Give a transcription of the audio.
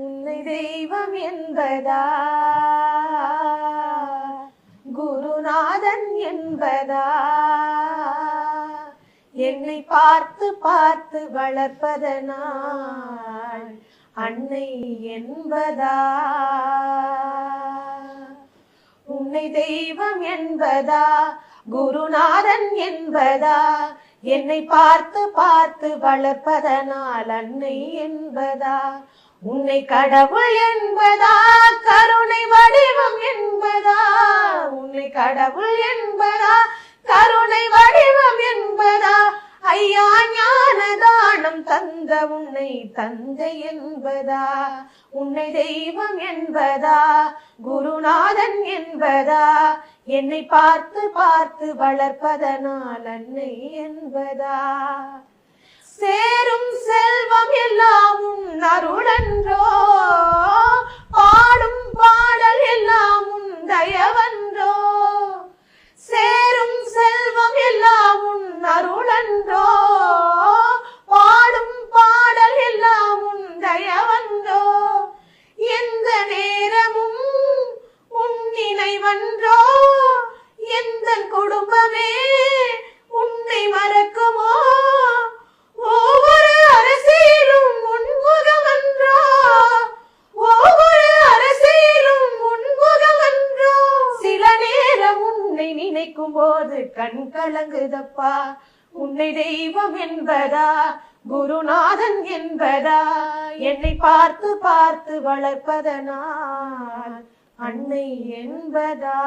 உன்னை தெய்வம் என்பதா? குருநாதன் என்பதா? என்னை பார்த்து பார்த்து வளர்ப்பதனால் அன்னை என்பதா? உன்னை தெய்வம் என்பதா? குருநாதன் என்பதா? என்னை பார்த்து பார்த்து வளர்ப்பதனால் அன்னை என்பதா? உன்னை கடவுள் என்பதா கருணை வடிவம் என்பதா? உன்னை கடவுள் என்பதா கருணை வடிவம் என்பதா? ஐயா ஞான தானம் தந்த உன்னை தந்தை என்பதா? உன்னை தெய்வம் என்பதா? குருநாதன் என்பதா? என்னை பார்த்து பார்த்து வளர்ப்பதனால் அன்னை என்பதா? சேரும் செல்வம் எல்லாம் உன் அருளன்றோ பாடும் பாடல் எல்லாம் உன் தயவன்றோ? சேரும் செல்வம் எல்லாம் உன் அருளன்றோ? பாடும் பாடல் எல்லாம் உன் தயவன்றோ? எந்த நேரமும் உன் நினைவன்றோ? எந்த குடும்பமே நினைக்கும் போது கண் கலங்குதப்பா. உன்னை தெய்வம் என்பதா? குருநாதன் என்பதா? என்னை பார்த்து பார்த்து வளர்ப்பதனால் அன்னை என்பதா?